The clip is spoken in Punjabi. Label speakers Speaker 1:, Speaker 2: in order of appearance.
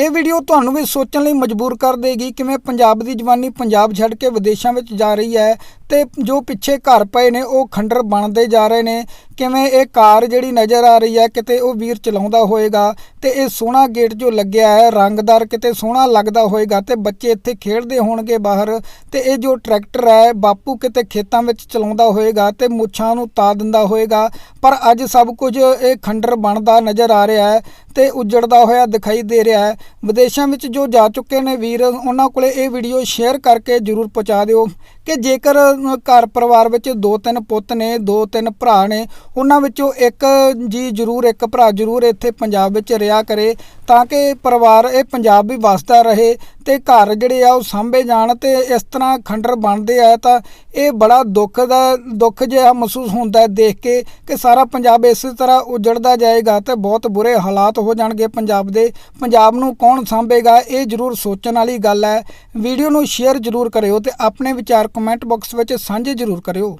Speaker 1: ਇਹ ਵੀਡੀਓ ਤੁਹਾਨੂੰ ਵੀ ਸੋਚਣ ਲਈ ਮਜਬੂਰ ਕਰ ਦੇਗੀ ਕਿਵੇਂ ਪੰਜਾਬ ਦੀ ਜਵਾਨੀ ਪੰਜਾਬ ਛੱਡ ਕੇ ਵਿਦੇਸ਼ਾਂ ਵਿੱਚ ਜਾ ਰਹੀ ਹੈ। ਤੇ ਜੋ ਪਿੱਛੇ ਘਰ ਪਏ ਨੇ, ਉਹ ਖੰਡਰ ਬਣਦੇ ਜਾ ਰਹੇ ਨੇ। ਕਿਵੇਂ ਇਹ ਕਾਰ ਜਿਹੜੀ ਨਜ਼ਰ ਆ ਰਹੀ ਹੈ, ਕਿਤੇ ਉਹ ਵੀਰ ਚਲਾਉਂਦਾ ਹੋਏਗਾ ਤੇ ਇਹ ਸੋਹਣਾ ਗੇਟ ਜੋ ਲੱਗਿਆ ਹੈ, ਰੰਗਦਾਰ ਕਿਤੇ ਸੋਹਣਾ ਲੱਗਦਾ ਹੋਏਗਾ ਤੇ ਬੱਚੇ ਇੱਥੇ ਖੇਡਦੇ ਹੋਣਗੇ ਬਾਹਰ ਤੇ ਇਹ ਜੋ ਟਰੈਕਟਰ ਹੈ, ਬਾਪੂ ਕਿਤੇ ਖੇਤਾਂ ਵਿੱਚ ਚਲਾਉਂਦਾ ਹੋਏਗਾ ਤੇ ਮੁੱਛਾਂ ਨੂੰ ਤਾ ਦਿੰਦਾ ਹੋਏਗਾ। ਪਰ ਅੱਜ ਸਭ ਕੁਝ ਇਹ ਖੰਡਰ ਬਣਦਾ ਨਜ਼ਰ ਆ ਰਿਹਾ ਹੈ ਤੇ ਉਜੜਦਾ ਹੋਇਆ ਦਿਖਾਈ ਦੇ ਰਿਹਾ ਹੈ। ਵਿਦੇਸ਼ਾਂ ਵਿੱਚ ਜੋ ਜਾ ਚੁੱਕੇ ਨੇ ਵੀਰ, ਉਹਨਾਂ ਕੋਲੇ ਇਹ ਵੀਡੀਓ ਸ਼ੇਅਰ ਕਰਕੇ ਜਰੂਰ ਪਹੁੰਚਾ ਦਿਓ ਕਿ ਜੇਕਰ ਘਰ ਪਰਿਵਾਰ ਵਿੱਚ ਦੋ ਤਿੰਨ ਪੁੱਤ ਨੇ, ਦੋ ਤਿੰਨ ਭਰਾ ਨੇ, ਉਹਨਾਂ ਵਿੱਚੋਂ ਇੱਕ ਜੀ ਜਰੂਰ, ਇੱਕ ਭਰਾ ਜਰੂਰ ਇੱਥੇ ਪੰਜਾਬ ਵਿੱਚ ਰਿਹਾ ਕਰੇ ਤਾਂ ਕਿ ਪਰਿਵਾਰ ਇਹ ਪੰਜਾਬ ਵੀ ਵਸਦਾ ਰਹੇ। ਤੇ ਘਰ ਜਿਹੜੇ ਆ ਉਹ ਸਾਂਭੇ ਜਾਣ ਤੇ ਇਸ ਤਰ੍ਹਾਂ ਖੰਡਰ ਬਣਦੇ ਆ ਤਾਂ ਇਹ ਬੜਾ ਦੁੱਖ ਦਾ, ਦੁੱਖ ਜਿਹਾ ਮਹਿਸੂਸ ਹੁੰਦਾ ਦੇਖ ਕੇ ਕਿ ਸਾਰਾ ਪੰਜਾਬ ਇਸੇ ਤਰ੍ਹਾਂ ਉਜੜਦਾ ਜਾਏਗਾ ਤੇ ਬਹੁਤ ਬੁਰੇ ਹਾਲਾਤ ਹੋ ਜਾਣਗੇ ਪੰਜਾਬ ਦੇ। ਪੰਜਾਬ ਨੂੰ ਕੌਣ ਸਾਂਭੇਗਾ ਇਹ ਜਰੂਰ ਸੋਚਣ ਵਾਲੀ ਗੱਲ ਹੈ। ਵੀਡੀਓ ਨੂੰ ਸ਼ੇਅਰ ਜਰੂਰ ਕਰਿਓ ਤੇ ਆਪਣੇ ਵਿਚਾਰ ਕਮੈਂਟ ਬਾਕਸ ਵਿੱਚ ਸਾਂਝੇ ਜਰੂਰ ਕਰਿਓ।